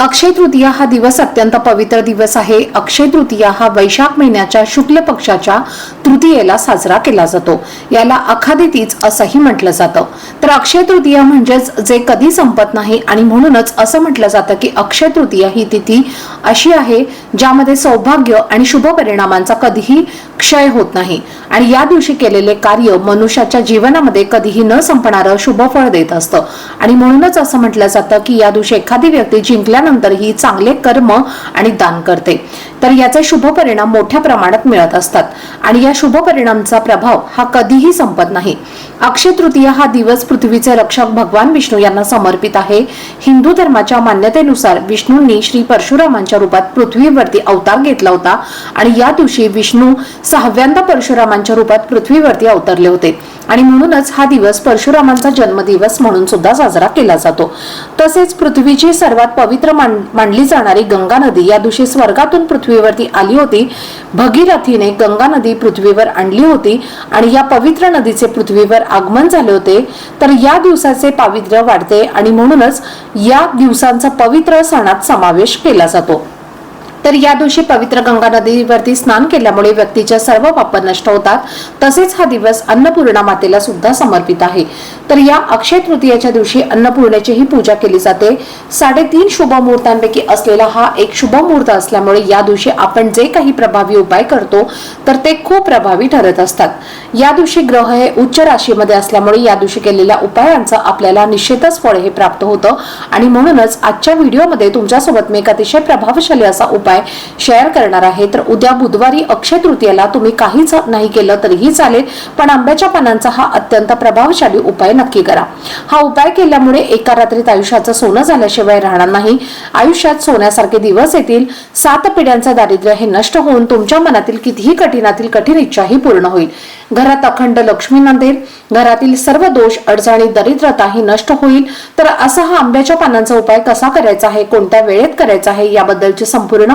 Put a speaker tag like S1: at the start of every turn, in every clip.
S1: अक्षय तृतीया हा दिवस अत्यंत पवित्र दिवस आहे. अक्षय तृतीया हा वैशाख महिन्याच्या शुक्ल पक्षाच्या तृतीयेला साजरा केला जातो. याला अखादी तीज असंही म्हटलं जातं. तर अक्षय तृतीया म्हणजेच जे कधी संपत नाही आणि म्हणूनच असं म्हटलं जातं की अक्षय तृतीया ही तिथी अशी आहे ज्यामध्ये सौभाग्य आणि शुभ परिणामांचा कधीही क्षय होत नाही. आणि या दिवशी केलेले कार्य मनुष्याच्या जीवनामध्ये कधीही न संपणारं शुभ फळ देत असतं. आणि म्हणूनच असं म्हटलं जातं की या दिवशी एखादी व्यक्ती जिंकल्यानंतरही चांगले कर्म आणि दान करते. तर याचे शुभ परिणाम मोठ्या प्रमाणात मिळत असतात. आणि या शुभ परिणामचा प्रभाव हा कधीही संपत नाही. अक्षय तृतीया हा दिवस पृथ्वीचे रक्षक भगवान विष्णू यांना समर्पित आहे. हिंदू धर्माच्या मान्यतेनुसार विष्णूंनी श्री परशुरामांच्या रूपात पृथ्वीवरती अवतार घेतला होता आणि या दिवशी विष्णू सहाव्यांदा परशुरामांच्या रूपात पृथ्वीवरती अवतरले होते. आणि म्हणूनच हा दिवस परशुरामांचा जन्मदिवस म्हणून सुद्धा साजरा केला जातो. तसेच पृथ्वीची सर्वात पवित्र मान- मानली जाणारी गंगा नदी या दिवशी स्वर्गातून पृथ्वीवरती आली होती. भगीरथीने गंगा नदी पृथ्वीवर आणली होती आणि या पवित्र नदीचे पृथ्वीवर आगमन झाले होते. तर या दिवसाचे पावित्र्य वाढते आणि म्हणूनच या दिवसांचा पवित्र सणात समावेश केला जातो. तर या दिवशी पवित्र गंगा नदीवरती स्नान केल्यामुळे व्यक्तीच्या सर्व पाप नष्ट होतात. तसेच हा दिवस अन्नपूर्णा मातेला सुद्धा समर्पित आहे. तर या अक्षय तृतीयेच्या दिवशी अन्नपूर्णेचीही पूजा केली जाते. साडेतीन शुभ मुहूर्तांपैकी असलेला हा एक शुभ मुहूर्त असल्यामुळे या दिवशी आपण जे काही प्रभावी उपाय करतो तर ते खूप प्रभावी ठरत असतात. या दिवशी ग्रह हे उच्च राशीमध्ये असल्यामुळे या दिवशी केलेल्या उपायांचं आपल्याला निश्चितच फळ हे प्राप्त होतं. आणि म्हणूनच आजच्या व्हिडिओमध्ये तुमच्यासोबत मी एक अतिशय प्रभावशाली असा उपाय शेअर करणार आहे तर उद्या बुधवारी अक्षय तृतीयेला तुम्ही काहीच नाही केलं तरीही चालेल पण आंब्याच्या पानांचा हा अत्यंत प्रभावशाली उपाय नक्की करा. हा उपाय केल्यामुळे एका रात्रीत आयुष्याचं सोनं झाल्याशिवाय राहणार नाही. आयुष्यात सोन्यासारखे दिवस येतील सात पिढ्यांचं दारिद्र्य हे नष्ट होऊन तुमच्या मनातील कितीही कठीणातील कठीण इच्छाही पूर्ण होईल. घरात अखंड लक्ष्मी नांदेल घरातील सर्व दोष अडचणी दरिद्रता ही नष्ट होईल. तर असा हा आंब्याच्या पानांचा उपाय कसा करायचा आहे कोणत्या वेळेत करायचा आहे याबद्दलची संपूर्ण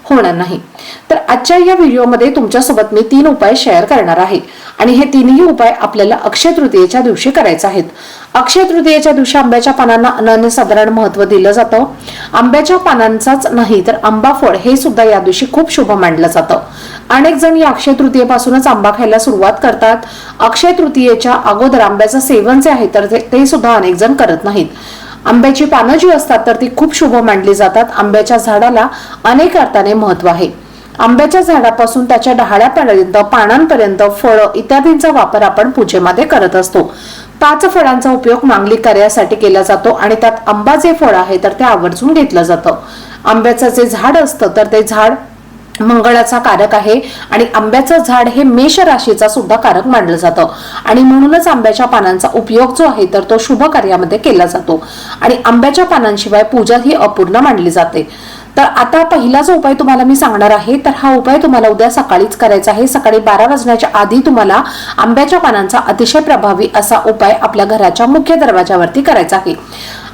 S1: होणार नाही. तर आजच्या या व्हिडिओमध्ये तुमच्यासोबत मी तीन उपाय शेअर करणार आहे. आणि हे तीनही उपाय आपल्याला अक्षय तृतीयेच्या दिवशी करायचे आहेत. अक्षय तृतीयेच्या दिवशी आंब्याच्या पानांना अनन्यसाधारण महत्त्व दिलं जातं. आंब्याच्या पानांचाच नाही तर आंबा फळ हे सुद्धा या दिवशी खूप शुभ मानलं जातं. अनेक जण या अक्षय तृतीयेपासूनच आंबा खायला सुरुवात करतात. अक्षय तृतीयेच्या अगोदर आंब्याचं सेवन जे आहे तर ते- ते सुद्धा अनेक जण करत नाहीत. आंब्याची पानं जी असतात तर ती खूप शुभ मानली जातात. आंब्याच्या झाडाला अनेक अर्थाने महत्त्व आहे. आंब्याच्या झाडापासून त्याच्या डहाळ्यापर्यंत पानांपर्यंत फळं इत्यादींचा वापर आपण पूजेमध्ये करत असतो. पाच फळांचा उपयोग मांगलिक कार्यासाठी केला जातो आणि त्यात आंबा जे फळ आहे तर ते आवर्जून घेतलं जातं. आंब्याचं जे झाड असतं तर ते झाड मंगळाचा कारक आहे आणि आंब्याचं झाड हे मेष राशीचा सुद्धा कारक मानलं जातं. आणि म्हणूनच आंब्याच्या पानांचा उपयोग जो आहे तर तो शुभ कार्यामध्ये केला जातो. आणि आंब्याच्या पानांशिवाय पूजा ही अपूर्ण मानली जाते. तर आता पहिला जो उपाय तुम्हाला मी सांगणार आहे तर हा उपाय तुम्हाला उद्या सकाळीच करायचा आहे. सकाळी बारा वाजण्याच्या आधी तुम्हाला आंब्याच्या पानांचा अतिशय प्रभावी असा उपाय आपल्या घराच्या मुख्य दरवाजावरती करायचा आहे.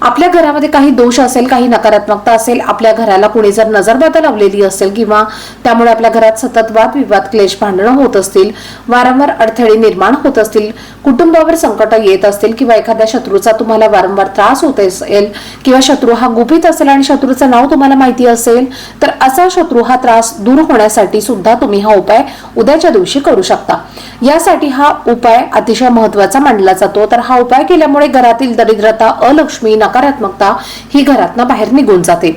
S1: आपल्या घरामध्ये काही दोष असेल काही नकारात्मकता असेल आपल्या घराला कुणी जर नजरबाधा लावलेली असेल किंवा त्यामुळे आपल्या घरात सतत वाद विवाद क्लेश भांडणं होत असतील वारंवार अडथळे निर्माण होत असतील कुटुंबावर संकट येत असतील किंवा एखाद्या शत्रूचा तुम्हाला वारंवार त्रास होत असेल किंवा शत्रू हा गुपित असेल आणि शत्रूचं नाव तुम्हाला माहिती असेल तर असा शत्रू हा त्रास दूर होण्यासाठी सुद्धा तुम्ही हा उपाय उद्याच्या दिवशी करू शकता. यासाठी हा उपाय अतिशय महत्त्वाचा मानला जातो. तर हा उपाय केल्यामुळे घरातील दरिद्रता अलक्ष्मी नकारात्मकता ही घरातनं बाहेर निघून जाते.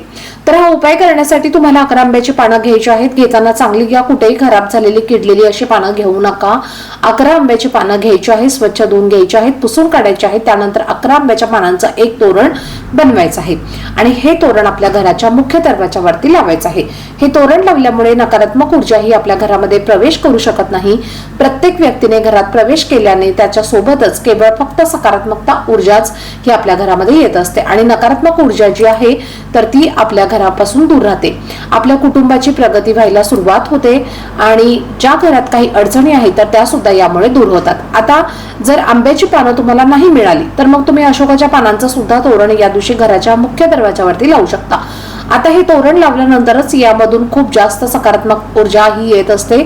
S1: तर हा उपाय करण्यासाठी तुम्हाला अकरा आंब्याची पानं घ्यायची आहेत. घेताना चांगली घ्या कुठेही खराब झालेली किडलेली अशी पानं घेऊ नका. अकरा आंब्याची पानं घ्यायची आहेत स्वच्छ धुवून घ्यायची आहेत पुसून काढायची आहेत. त्यानंतर अकरा आंब्याच्या पानांचं एक तोरण बनवायचं आहे. आणि हे तोरण आपल्या घराच्या मुख्य दरवाजावरती लावायचं आहे. हे तोरण लावल्यामुळे नकारात्मक ऊर्जा ही आपल्या घरामध्ये प्रवेश करू शकत नाही. प्रत्येक व्यक्तीने घरात प्रवेश केल्याने त्याच्या सोबतच केवळ फक्त सकारात्मकता ऊर्जाच ही आपल्या घरामध्ये येत असते. आणि नकारात्मक ऊर्जा जी आहे तर ती आपल्या घरापासून दूर राहते. आपल्या कुटुंबाची प्रगती व्हायला सुरुवात होते आणि ज्या घरात काही अडचणी आहेत तर त्या सुद्धा यामुळे दूर होतात. आता जर आंब्याची पानं तुम्हाला नाही मिळाली तर मग तुम्ही अशोकाच्या पानांचं सुद्धा तोरण या दिवशी घराच्या मुख्य दरवाजावरती लावू शकता. आता हे तोरण लावल्यानंतरच यामधून खूप जास्त सकारात्मक ऊर्जा ही येत असते.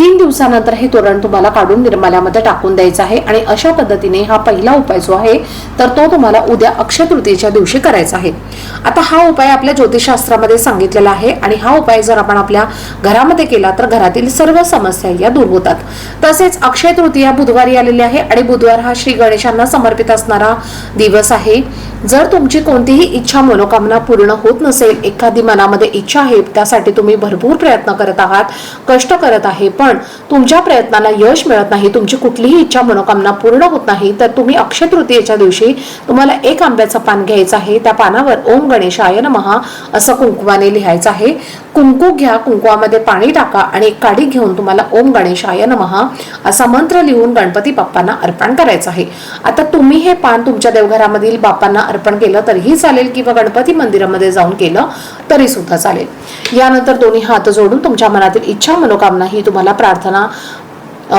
S1: तीन दिवसानंतर हे तोरण तुम्हाला काढून निर्माल्यामध्ये टाकून द्यायचं आहे. आणि अशा पद्धतीने हा पहिला उपाय जो आहे तर तो तुम्हाला उद्या अक्षय तृतीयेच्या दिवशी करायचा आहे. आता हा उपाय आपल्या ज्योतिषशास्त्रामध्ये सांगितलेला आहे आणि हा उपाय जर आपण आपल्या घरामध्ये केला तर घरातील सर्व समस्या या दूर होतात. तसेच अक्षय तृतीया बुधवारी आलेली आहे आणि बुधवार हा श्री गणेशांना समर्पित असणारा दिवस आहे. जर तुमची कोणतीही इच्छा मनोकामना पूर्ण होत नसेल एखादी मनामध्ये इच्छा आहे त्यासाठी तुम्ही भरपूर प्रयत्न करत आहात कष्ट करत आहे पण तुमच्या प्रयत्नाला यश मिळत नाही तुमची कुठलीही इच्छा मनोकामना पूर्ण होत नाही तर तुम्ही अक्षय तृतीयेच्या दिवशी तुम्हाला एक आंब्याचं पान घ्यायचं आहे त्या पानावर ओम गणेशाय नमः असं कुंकुमाने लिहायचं आहे. कुंकू घ्या कुंकुवामध्ये पाणी टाका आणि एक काडी घेऊन तुम्हाला ओम गणेशाय नमः असा मंत्र लिहून गणपती बाप्पांना अर्पण करायचं आहे. आता तुम्ही हे पान तुमच्या देवघरामधील बाप्पांना अर्पण केलं तरीही चालेल किंवा गणपती मंदिरामध्ये जाऊन केलं तरी सुद्धा चालेल. यानंतर दोन्ही हात जोडून तुमच्या मनातील इच्छा मनोकामना ही तुम्हाला प्रार्थना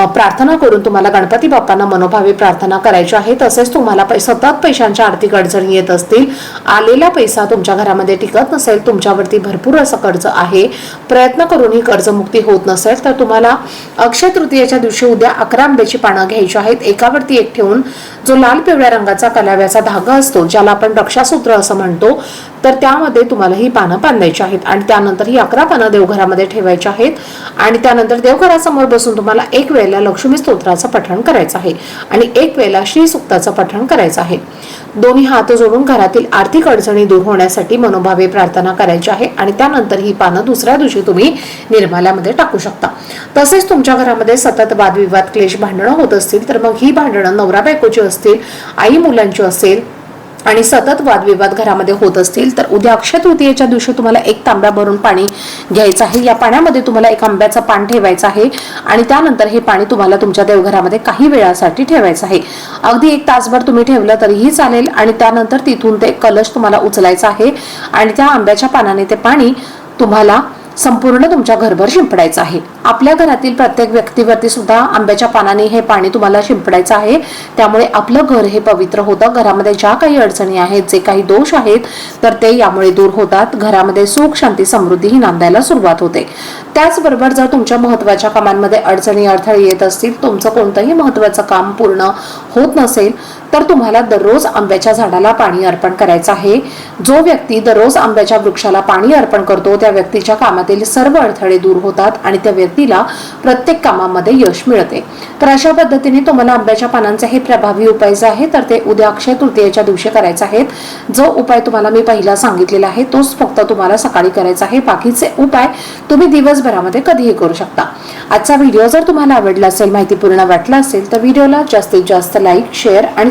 S1: प्रार्थना करून तुम्हाला गणपती बाप्पांना मनोभावे प्रार्थना करायची आहे तसेच तुम्हाला पै- सतत पैशांच्या आर्थिक अडचणी येत असतील आलेला पैसा तुमच्या घरामध्ये टिकत नसेल तुमच्यावरती भरपूर असं कर्ज आहे प्रयत्न करूनही कर्जमुक्ती होत नसेल तर तुम्हाला अक्षय तृतीयेच्या दिवशी उद्या अकरा आंब्याची पानं घ्यायची आहेत एकावरती एक ठेवून जो लाल पिवळ्या रंगाचा कलाव्याचा धागा असतो ज्याला आपण रक्षासूत्र असं म्हणतो तर त्यामध्ये तुम्हाला ही पानं बांधायची आहेत आणि त्यानंतर ही अकरा पानं देवघरामध्ये ठेवायची आहेत. आणि त्यानंतर देवघरासमोर बसून तुम्हाला एक वेळेला लक्ष्मी स्तोत्राचं पठण करायचं आहे आणि एक वेळेला श्री सुक्ताचं पठण करायचं आहे. दोन्ही हात जोडून घरातील आर्थिक अडचणी दूर होण्यासाठी मनोभावे प्रार्थना करायची आहे आणि त्यानंतर ही पानं दुसऱ्या दिवशी तुम्ही निर्माल्यामध्ये टाकू शकता. तसेच तुमच्या घरामध्ये सतत वादविवाद क्लेश भांडणं होत असतील तर मग ही भांडणं नवरा बायकोची असतील आई मुलांची असेल आणि सतत वादविवाद घरामध्ये होत असतील तर उद्या अक्षय तृतीयेच्या दिवशी तुम्हाला एक तांब्या भरून पाणी घ्यायचं आहे. या पाण्यामध्ये तुम्हाला एक आंब्याचं पान ठेवायचं आहे आणि त्यानंतर हे पाणी तुम्हाला तुमच्या देवघरामध्ये काही वेळासाठी ठेवायचं आहे. अगदी एक तासभर तुम्ही ठेवलं तरीही चालेल आणि त्यानंतर तिथून ते कलश तुम्हाला उचलायचा आहे आणि त्या आंब्याच्या पानाने ते पाणी तुम्हाला संपूर्ण तुमच्या घरभर शिंपडायचं आहे. आपल्या घरातील प्रत्येक व्यक्तीवरती सुद्धा आंब्याच्या पानाने हे पाणी तुम्हाला शिंपडायचं आहे. त्यामुळे आपलं घर हे पवित्र होतं. घरामध्ये ज्या काही अडचणी आहेत जे काही दोष आहेत तर ते यामुळे दूर होतात. घरामध्ये सुख शांती समृद्धी ही नांदायला सुरुवात होते. त्याचबरोबर जर तुमच्या महत्त्वाच्या कामांमध्ये अडचणी अडथळे येत असतील तुमचं कोणतंही महत्वाचं काम पूर्ण होत नसेल तर तुम्हाला दररोज आंब्याच्या झाडाला पाणी अर्पण करायचं आहे. जो व्यक्ती दररोज आंब्याच्या वृक्षाला पाणी अर्पण करतो त्या व्यक्तीच्या कामातील सर्व अडथळे दूर होतात आणि त्या व्यक्तीला प्रत्येक कामामध्ये यश मिळते. तर अशा पद्धतीने तुम्हाला आंब्याच्या पानांचे हे प्रभावी उपाय जे आहे तर ते उद्या अक्षय तृतीयेच्या दिवशी करायचे आहेत. जो उपाय तुम्हाला मी पहिला सांगितलेला आहे तोच फक्त तुम्हाला सकाळी करायचा आहे. बाकीचे उपाय तुम्ही दिवसभरामध्ये कधीही करू शकता. आजचा व्हिडिओ जर तुम्हाला आवडला असेल माहितीपूर्ण वाटला असेल तर व्हिडिओला जास्तीत जास्त लाईक शेअर आणि